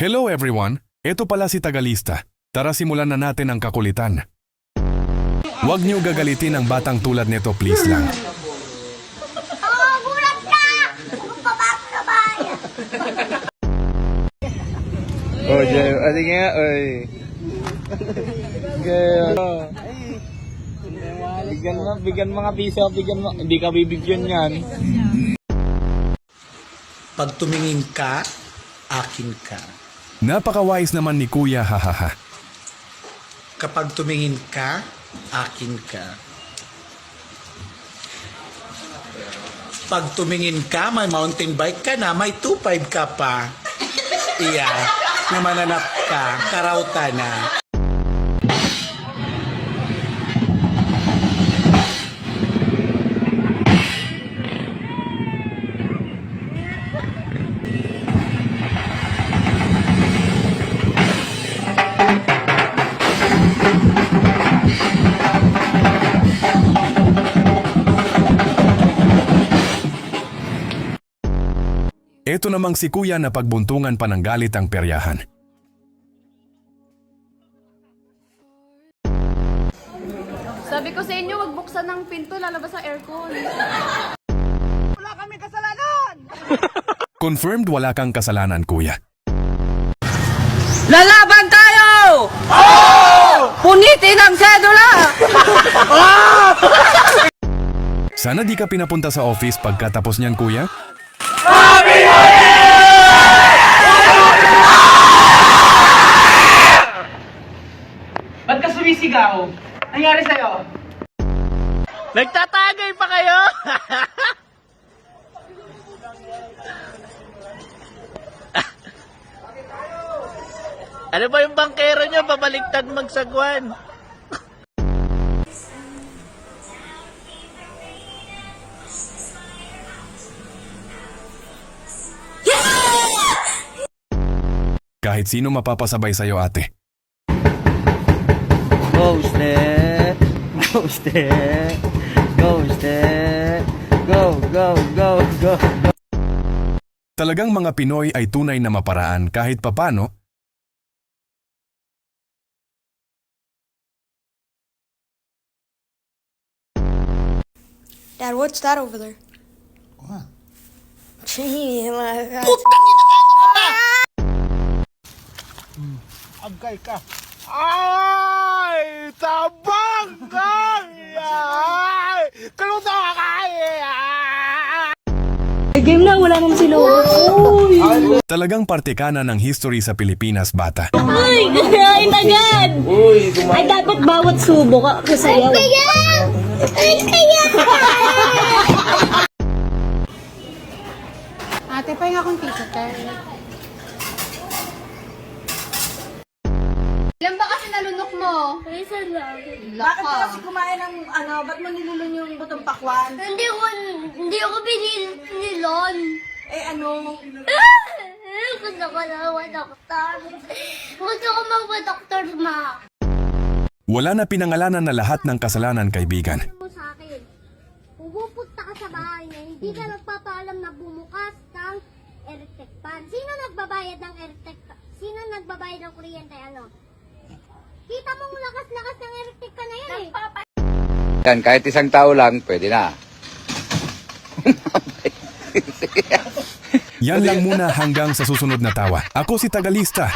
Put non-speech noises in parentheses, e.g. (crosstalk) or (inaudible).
Hello everyone! Ito pala si Tagalista. Tara simulan na natin ang kakulitan. Huwag niyo gagalitin ang batang tulad nito please lang. Oh, bulat ka! Babak na bayan! Oh, Jay. Adi nga, oy. Gaya. Bigyan mo, bigyan mga piso, bigyan mo. Hindi ka bibigyan yan. Pag tumingin ka, akin ka. Napakawais naman ni Kuya hahaha. Kapag tumingin ka, akin ka. Pag tumingin ka, may mountain bike ka na, may 2.5 ka pa. Iya, na mananap ka, karauta na. Ito namang si Kuya na pagbuntungan pa ng galit ang peryahan. Sabi ko sa inyo, wag buksan ng pinto, lalabas ang aircon. (laughs) Confirmed wala kang kasalanan Kuya. Lalaban tayo! Punitin ang sedula! (laughs) Sana di ka pinapunta sa office pagkatapos niyan Kuya? Ba't ka sumisigaw? Nangyari sa'yo? Nagtatagay pa kayo? (laughs) ano ba yung bangkero nyo? Babaliktad magsagwan. Kahit sino mapapasabay sa'yo ate. Ghosted. Ghosted. Ghosted. Go, go, go, go. Talagang mga Pinoy ay tunay na maparaan kahit papano Dad, what's that over there? What? (laughs) Gee, my God. Agay ka. Ay! Tabang! Ay! Kaluto ka kaya! Game na, wala naman sila. talagang parte ka na ng history sa Pilipinas bata. (laughs) Ay, ay, agad! Ay, dapat bawat subo ka kasayaw. Ay, kaya! Ay, kaya! Ate, pahinga akong tissue, mo? Isa lang. Laka. kumain ng ano, ba't mo nilulun yung butong pakwan? Hindi ko, hindi ako binil, nilon. Eh ano? (laughs) Gusto ko na doktor. Gusto ko magpa-doktor, ma. Wala na pinangalanan na lahat ng kasalanan kaibigan. mo sa akin. Pumupunta ka sa bahay niya, hindi ka nagpapaalam na bumukas ng electric fan. Sino nagbabayad ng electric? Sino nagbabayad ng kuryente? Ano? Kita mong lakas-lakas ng electric fan na yan eh. Yan, kahit isang tao lang, pwede na. Yan lang muna hanggang sa susunod na tawa. Ako si Tagalista.